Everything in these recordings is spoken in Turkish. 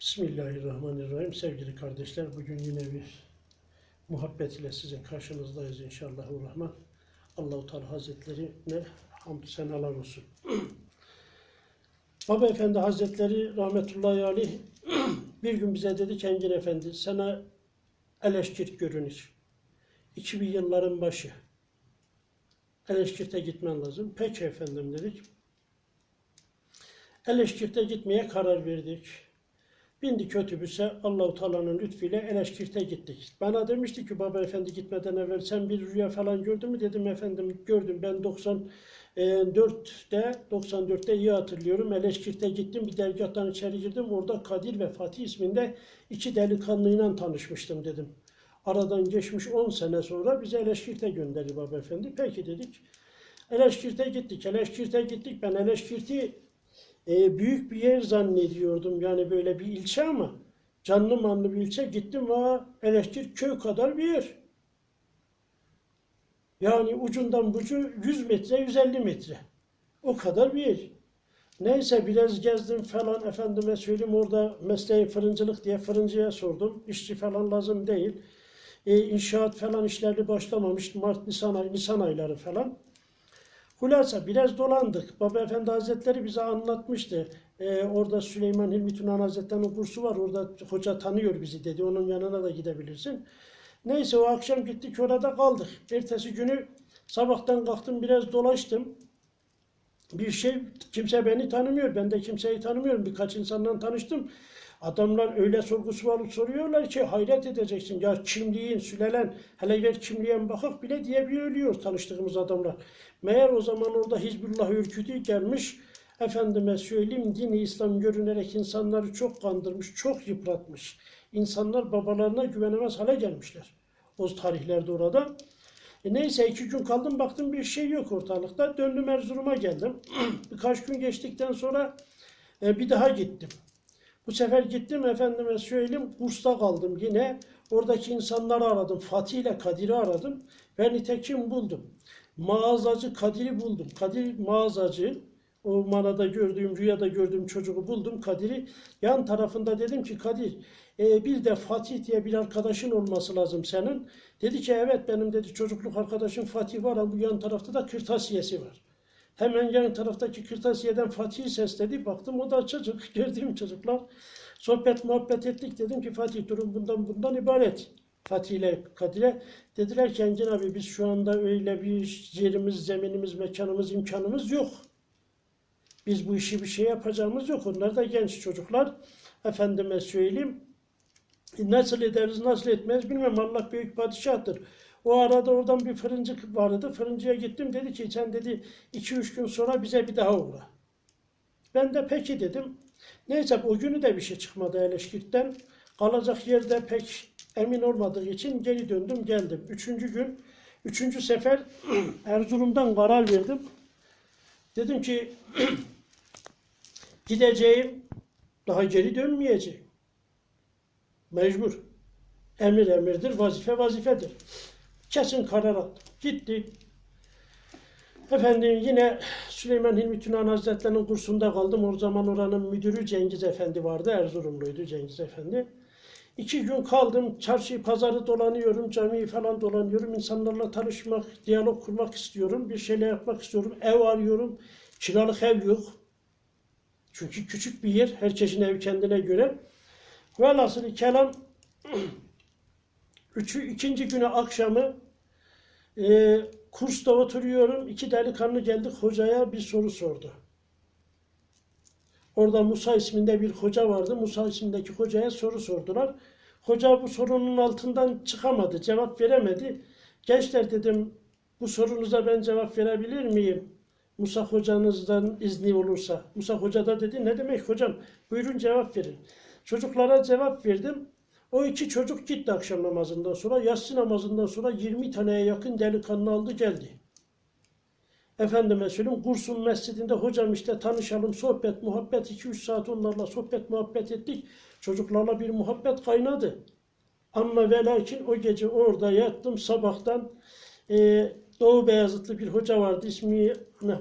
Bismillahirrahmanirrahim. Sevgili kardeşler, bugün yine bir muhabbet ile sizin karşınızdayız inşallah. Rahman. Allahu Teala Hazretlerine hamdü senalar olsun. Baba Efendi Hazretleri rahmetullahi aleyh bir gün bize dedi ki Engin Efendi sana eleşkirt görünür. 2000 yılların başı. Eleşkirt'e gitmen lazım. Peki efendim dedik. Eleşkirt'e gitmeye karar verdik. Bindik otobüse Allahu Teala'nın lütfuyla Eleşkirt'e gittik. Bana demişti ki baba efendi gitmeden evvel sen bir rüya falan gördün mü? Dedim efendim gördüm. Ben 94'te 94'te iyi hatırlıyorum. Eleşkirt'e gittim. Bir dergahtan içeri girdim. Orada Kadir ve Fatih isminde iki delikanlıyla tanışmıştım dedim. Aradan geçmiş 10 sene sonra bizi Eleşkirt'e gönderdi baba efendi. Peki dedik. Eleşkirt'e gittik. Eleşkirt'e gittik. Ben Eleşkirt'i e, büyük bir yer zannediyordum. Yani böyle bir ilçe ama canlı manlı bir ilçe. Gittim ve Eleşkirt köy kadar bir yer. Yani ucundan bucu 100 metre, 150 metre. O kadar bir yer. Neyse biraz gezdim falan efendime söyleyeyim orada mesleği fırıncılık diye fırıncıya sordum. İşçi falan lazım değil. E, inşaat falan işleri başlamamış. Mart, Nisan, ay, Nisan ayları falan. Hulasa biraz dolandık. Baba Efendi Hazretleri bize anlatmıştı. Ee, orada Süleyman Hilmi Tunan Hazretleri'nin kursu var. Orada hoca tanıyor bizi dedi. Onun yanına da gidebilirsin. Neyse o akşam gittik orada kaldık. Ertesi günü sabahtan kalktım biraz dolaştım. Bir şey kimse beni tanımıyor. Ben de kimseyi tanımıyorum. Birkaç insanla tanıştım. Adamlar öyle sorgu sualı soruyorlar ki hayret edeceksin. Ya kimliğin, sülelen, hele gel kimliğe bakak bile diye bir ölüyor tanıştığımız adamlar. Meğer o zaman orada Hizbullah ürkütü gelmiş. Efendime söyleyeyim dini İslam görünerek insanları çok kandırmış, çok yıpratmış. İnsanlar babalarına güvenemez hale gelmişler. O tarihlerde orada. E neyse iki gün kaldım baktım bir şey yok ortalıkta. Döndüm Erzurum'a geldim. Birkaç gün geçtikten sonra e, bir daha gittim. Bu sefer gittim efendime söyleyeyim kursta kaldım yine. Oradaki insanları aradım. Fatih ile Kadir'i aradım. Ve nitekim buldum. Mağazacı Kadir'i buldum. Kadir mağazacı. O manada gördüğüm, rüyada gördüğüm çocuğu buldum Kadir'i. Yan tarafında dedim ki Kadir e, bir de Fatih diye bir arkadaşın olması lazım senin. Dedi ki evet benim dedi çocukluk arkadaşım Fatih var ama bu yan tarafta da kırtasiyesi var. Hemen yan taraftaki kırtasiyeden Fatih'i sesledi. Baktım o da çocuk, gördüğüm çocuklar. Sohbet muhabbet ettik. Dedim ki Fatih durum bundan bundan ibaret. Fatih ile Kadir'e. Dediler ki Engin abi biz şu anda öyle bir yerimiz, zeminimiz, mekanımız, imkanımız yok. Biz bu işi bir şey yapacağımız yok. Onlar da genç çocuklar. Efendime söyleyeyim. Nasıl ederiz, nasıl etmez bilmem. Allah büyük padişahtır. O arada oradan bir fırıncı vardı. Fırıncıya gittim. Dedi ki sen dedi 2-3 gün sonra bize bir daha uğra. Ben de peki dedim. Neyse o günü de bir şey çıkmadı Eleşkirt'ten. Kalacak yerde pek emin olmadığı için geri döndüm geldim. Üçüncü gün, üçüncü sefer Erzurum'dan karar verdim. Dedim ki gideceğim, daha geri dönmeyeceğim. Mecbur. Emir emirdir, vazife vazifedir. Kesin karar aldım. Gitti. Efendim yine Süleyman Hilmi Tunan Hazretleri'nin kursunda kaldım. O zaman oranın müdürü Cengiz Efendi vardı. Erzurumluydu Cengiz Efendi. İki gün kaldım. Çarşı, pazarı dolanıyorum. Camiyi falan dolanıyorum. İnsanlarla tanışmak, diyalog kurmak istiyorum. Bir şeyler yapmak istiyorum. Ev arıyorum. Kiralık ev yok. Çünkü küçük bir yer. Herkesin evi kendine göre. Velhasıl kelam Üçü, ikinci günü akşamı e, kursta oturuyorum. İki delikanlı geldi hocaya bir soru sordu. Orada Musa isminde bir hoca vardı. Musa ismindeki hocaya soru sordular. Hoca bu sorunun altından çıkamadı, cevap veremedi. Gençler dedim, bu sorunuza ben cevap verebilir miyim? Musa hocanızdan izni olursa. Musa hoca da dedi, ne demek hocam? Buyurun cevap verin. Çocuklara cevap verdim. O iki çocuk gitti akşam namazından sonra. Yatsı namazından sonra 20 taneye yakın delikanlı aldı geldi. Efendime söyleyeyim Kursun Mescidinde hocam işte tanışalım sohbet muhabbet 2-3 saat onlarla sohbet muhabbet ettik. Çocuklarla bir muhabbet kaynadı. Ama ve lakin o gece orada yattım sabahtan e, Doğu Beyazıtlı bir hoca vardı ismini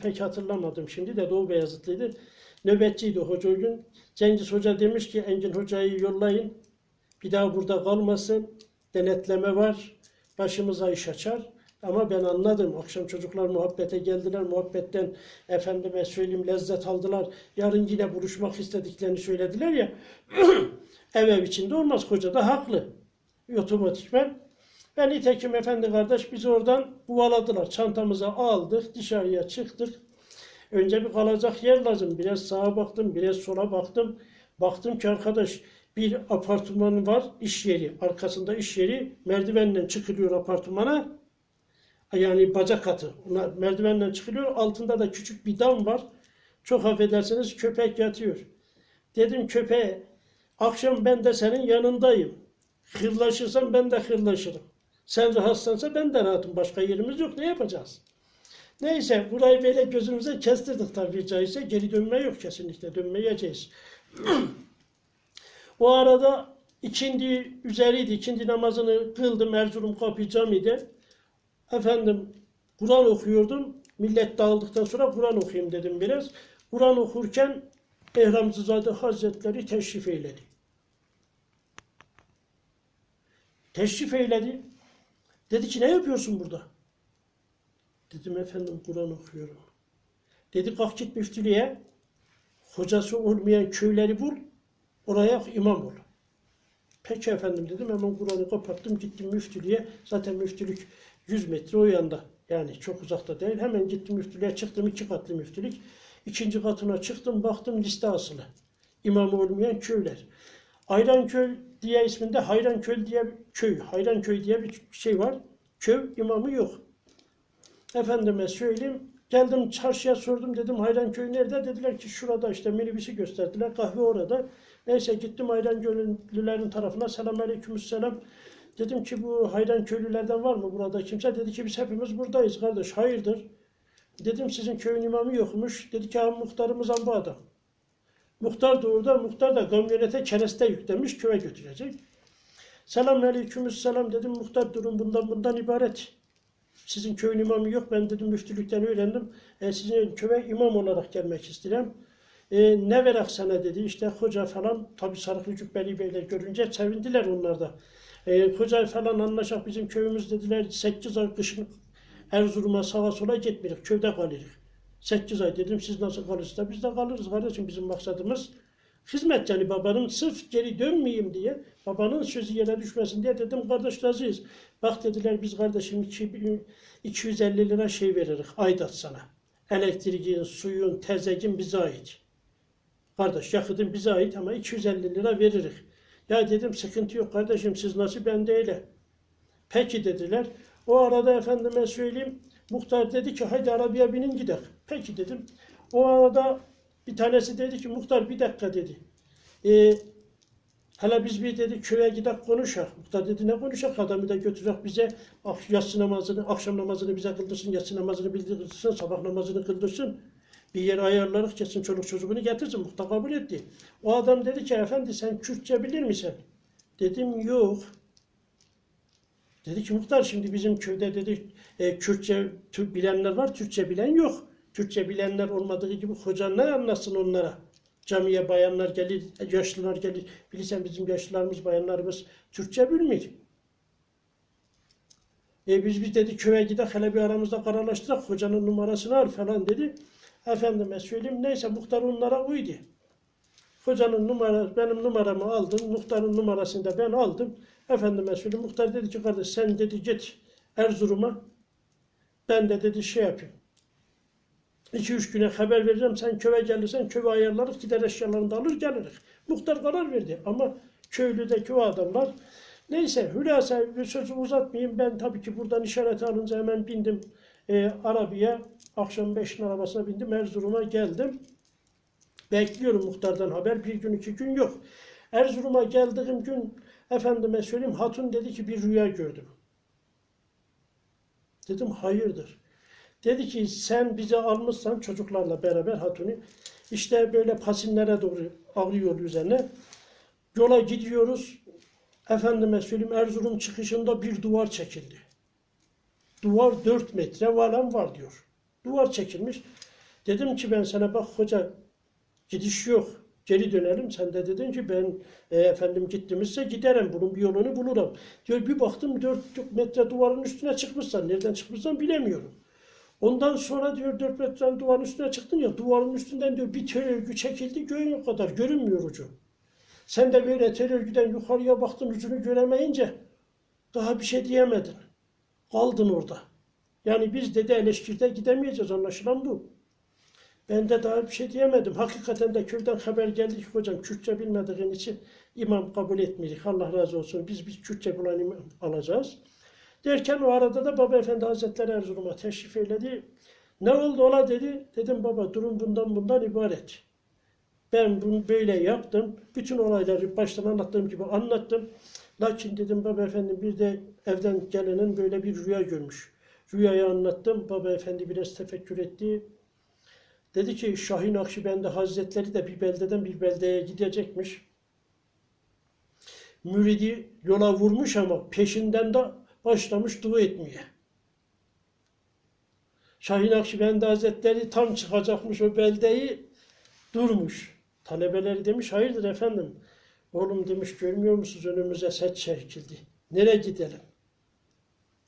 pek hatırlamadım şimdi de Doğu Beyazıtlıydı. Nöbetçiydi hoca o gün. Cengiz Hoca demiş ki Engin Hoca'yı yollayın. Bir daha burada kalmasın. Denetleme var. Başımıza iş açar. Ama ben anladım. Akşam çocuklar muhabbete geldiler. Muhabbetten efendime söyleyeyim lezzet aldılar. Yarın yine buluşmak istediklerini söylediler ya. ev ev içinde olmaz. Hoca da haklı. Otomatikmen. Ben nitekim efendi kardeş bizi oradan kovaladılar. Çantamızı aldık. Dışarıya çıktık. Önce bir kalacak yer lazım. Biraz sağa baktım, biraz sola baktım. Baktım ki arkadaş bir apartman var, iş yeri. Arkasında iş yeri. Merdivenle çıkılıyor apartmana. Yani bacak katı. Ona merdivenle çıkılıyor. Altında da küçük bir dam var. Çok affedersiniz köpek yatıyor. Dedim köpeğe akşam ben de senin yanındayım. Hırlaşırsan ben de hırlaşırım. Sen rahatsansa ben de rahatım. Başka yerimiz yok. Ne yapacağız? Neyse burayı böyle gözümüze kestirdik tabii caizse. Geri dönme yok kesinlikle. Dönmeyeceğiz. o arada ikindi üzeriydi. İkindi namazını kıldım Erzurum Kapı Camii'de. Efendim Kur'an okuyordum. Millet dağıldıktan sonra Kur'an okuyayım dedim biraz. Kur'an okurken Behramzade Hazretleri teşrif eyledi. Teşrif eyledi. Dedi ki ne yapıyorsun burada? Dedim efendim Kur'an okuyorum. Dedi kalk git müftülüğe. Hocası olmayan köyleri bul. Oraya imam ol. Peki efendim dedim. Hemen Kur'an'ı kapattım. Gittim müftülüğe. Zaten müftülük 100 metre o yanda. Yani çok uzakta değil. Hemen gittim müftülüğe çıktım. iki katlı müftülük. İkinci katına çıktım. Baktım liste asılı. İmamı olmayan köyler. Ayranköy diye isminde Hayranköy diye köy. Hayranköy diye bir şey var. Köy imamı yok. Efendime söyleyeyim. Geldim çarşıya sordum dedim Hayranköy nerede? Dediler ki şurada işte minibüsü gösterdiler. Kahve orada. Neyse gittim Hayranköylülerin tarafına. Selamünaleyküm selam. Dedim ki bu Hayranköylülerden var mı burada kimse? Dedi ki biz hepimiz buradayız kardeş. Hayırdır? Dedim sizin köyün imamı yokmuş. Dedi ki ha, muhtarımız bu adam. Muhtar da orada. Muhtar da kamyonete kereste yüklemiş köye götürecek. Selamünaleyküm selam dedim. Muhtar durum bundan bundan ibaret. Sizin köyün imamı yok. Ben dedim müftülükten öğrendim. E, sizin köye imam olarak gelmek istedim. E, ne verek sana dedi. İşte hoca falan tabi sarıklı cübbeli beyler görünce sevindiler onlar da. E, hoca falan anlaşak bizim köyümüz dediler. 8 ay kışın Erzurum'a sağa sola gitmiyoruz. Köyde kalırız. 8 ay dedim siz nasıl kalırsınız? Biz de kalırız kardeşim bizim maksadımız. Hizmet yani babanın sırf geri dönmeyeyim diye babanın sözü yere düşmesin diye dedim kardeş razıyız. Bak dediler biz kardeşim 2000 250 lira şey veririz aidat sana. Elektriğin, suyun, tezegin bize ait. Kardeş yakıtın bize ait ama 250 lira veririz. Ya dedim sıkıntı yok kardeşim siz nasıl ben de öyle. Peki dediler. O arada efendime söyleyeyim muhtar dedi ki haydi arabaya binin gidelim. Peki dedim. O arada bir tanesi dedi ki muhtar bir dakika dedi. E, hele biz bir dedi köye gidip konuşak. Muhtar dedi ne konuşak adamı da götürecek bize yatsı namazını, akşam namazını bize kıldırsın, yatsı namazını bildirsin, sabah namazını kıldırsın. Bir yer ayarlarız kesin çoluk çocuğunu getirsin. Muhtar kabul etti. O adam dedi ki efendi sen Kürtçe bilir misin? Dedim yok. Dedi ki muhtar şimdi bizim köyde dedi e, Kürtçe Türk bilenler var, Türkçe bilen yok. Türkçe bilenler olmadığı gibi hoca ne anlatsın onlara? Camiye bayanlar gelir, yaşlılar gelir. Bilirsen bizim yaşlılarımız, bayanlarımız Türkçe bilmiyor. E biz biz dedi köye gidelim hele bir aramızda kararlaştırak hocanın numarasını al falan dedi. Efendime söyleyeyim neyse muhtar onlara uydu. Hocanın numara, benim numaramı aldım. Muhtarın numarasını da ben aldım. Efendime söyleyeyim. Muhtar dedi ki kardeş sen dedi git Erzurum'a. Ben de dedi şey yapayım. 2-3 güne haber vereceğim. Sen köye gelirsen köye ayarlarız. Gider eşyalarını da alır geliriz. Muhtar karar verdi. Ama köylüdeki o adamlar neyse hülasa bir sözü uzatmayayım. Ben tabii ki buradan işaret alınca hemen bindim e, arabaya. Akşam 5'in arabasına bindim. Erzurum'a geldim. Bekliyorum muhtardan haber. Bir gün iki gün yok. Erzurum'a geldiğim gün efendime söyleyeyim hatun dedi ki bir rüya gördüm. Dedim hayırdır. Dedi ki sen bizi almışsan çocuklarla beraber hatunu işte böyle pasinlere doğru ağrıyor üzerine. Yola gidiyoruz. Efendime söyleyeyim Erzurum çıkışında bir duvar çekildi. Duvar 4 metre falan var diyor. Duvar çekilmiş. Dedim ki ben sana bak hoca Gidiş yok. Geri dönelim. Sen de dedin ki ben e, efendim gittiğimizse giderim. Bunun bir yolunu bulurum. Diyor bir baktım 4 metre duvarın üstüne çıkmışsan. Nereden çıkmışsan bilemiyorum. Ondan sonra diyor 4 metrenin duvarın üstüne çıktın ya duvarın üstünden diyor bir tel örgü çekildi göğün o kadar görünmüyor ucu. Sen de böyle tel örgüden yukarıya baktın ucunu göremeyince daha bir şey diyemedin. Kaldın orada. Yani biz dedi eleşkirde gidemeyeceğiz anlaşılan bu. Ben de daha bir şey diyemedim. Hakikaten de kürden haber geldi ki hocam Kürtçe bilmediğin için imam kabul etmiyoruz. Allah razı olsun. Biz biz Kürtçe bulan imam alacağız. Derken o arada da Baba Efendi Hazretleri Erzurum'a teşrif eyledi. Ne oldu ola dedi. Dedim baba durum bundan bundan ibaret. Ben bunu böyle yaptım. Bütün olayları baştan anlattığım gibi anlattım. Lakin dedim baba efendi bir de evden gelenin böyle bir rüya görmüş. Rüyayı anlattım. Baba efendi biraz tefekkür etti. Dedi ki Şahin Akşibendi Hazretleri de bir beldeden bir beldeye gidecekmiş. Müridi yola vurmuş ama peşinden de başlamış dua etmeye. Şahin Akşibendi Hazretleri tam çıkacakmış o beldeyi durmuş. Talebeleri demiş hayırdır efendim. Oğlum demiş görmüyor musunuz önümüze set çekildi. Nereye gidelim?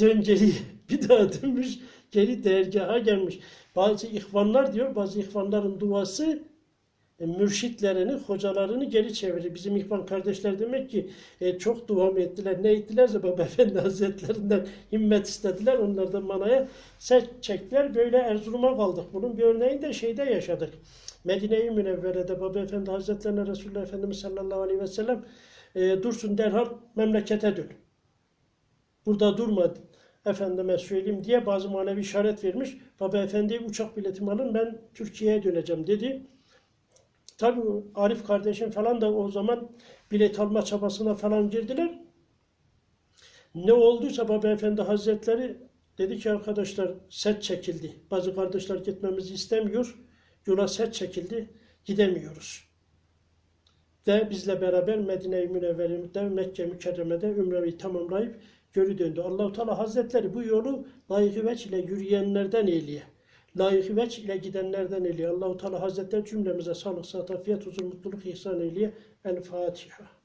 Dön geriye. Bir daha dönmüş. Geri dergaha gelmiş. Bazı ihvanlar diyor, bazı ihvanların duası e, mürşitlerini, hocalarını geri çevirir. Bizim ihvan kardeşler demek ki e, çok dua mı ettiler, ne ettilerse Baba Efendi Hazretlerinden himmet istediler. Onlar da manaya set çektiler. Böyle Erzurum'a kaldık. Bunun bir örneğini de şeyde yaşadık. Medine-i Münevvere'de Baba Efendi Hazretlerine Resulullah Efendimiz sallallahu aleyhi ve sellem e, dursun derhal memlekete dön. Burada durma efendime söyleyeyim diye bazı manevi işaret vermiş. Baba Efendi'ye uçak biletimi alın ben Türkiye'ye döneceğim dedi. Tabii Arif kardeşim falan da o zaman bilet alma çabasına falan girdiler. Ne olduysa Baba Efendi Hazretleri dedi ki arkadaşlar set çekildi. Bazı kardeşler gitmemizi istemiyor. Yola set çekildi. Gidemiyoruz. Ve bizle beraber Medine-i Münevvere'de Mekke mükerremede ümreyi tamamlayıp geri döndü. Allahu Teala Hazretleri bu yolu layık veç ile yürüyenlerden eyleye. Layık veç ile gidenlerden eyleye. Allahu Teala Hazretleri cümlemize sağlık, sıhhat, afiyet, huzur, mutluluk ihsan eyleye. El Fatiha.